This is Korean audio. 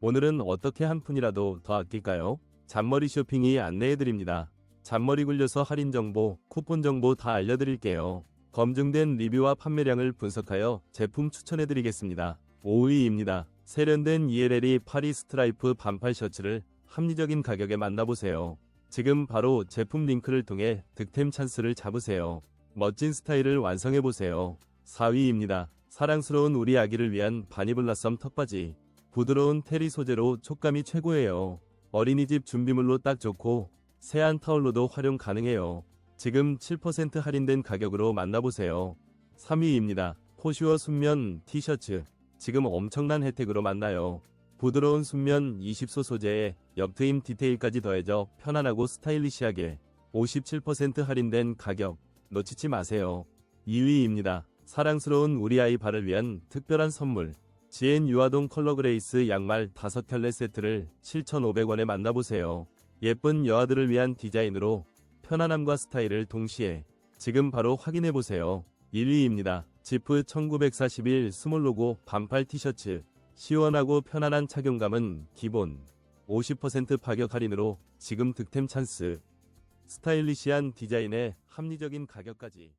오늘은 어떻게 한 푼이라도 더 아낄까요? 잔머리 쇼핑이 안내해드립니다. 잔머리 굴려서 할인 정보, 쿠폰 정보 다 알려드릴게요. 검증된 리뷰와 판매량을 분석하여 제품 추천해드리겠습니다. 5위입니다. 세련된 ELLE 파리 스트라이프 반팔 셔츠를 합리적인 가격에 만나보세요. 지금 바로 제품 링크를 통해 득템 찬스를 잡으세요. 멋진 스타일을 완성해보세요. 4위입니다. 사랑스러운 우리 아기를 위한 바니블라썸 턱바지. 부드러운 테리 소재로 촉감이 최고예요. 어린이집 준비물로 딱 좋고 세안 타올로도 활용 가능해요. 지금 7% 할인된 가격으로 만나보세요. 3위입니다. 포슈어 순면 티셔츠. 지금 엄청난 혜택으로 만나요. 부드러운 순면 20소 소재에 옆트임 디테일까지 더해져 편안하고 스타일리시하게 57% 할인된 가격 놓치지 마세요. 2위입니다. 사랑스러운 우리 아이 발을 위한 특별한 선물. 지엔 유아동 컬러 그레이스 양말 5켤레 세트를 7,500원에 만나보세요. 예쁜 여아들을 위한 디자인으로 편안함과 스타일을 동시에 지금 바로 확인해보세요. 1위입니다. 지프 1941 스몰 로고 반팔 티셔츠. 시원하고 편안한 착용감은 기본 50% 파격 할인으로 지금 득템 찬스. 스타일리시한 디자인에 합리적인 가격까지.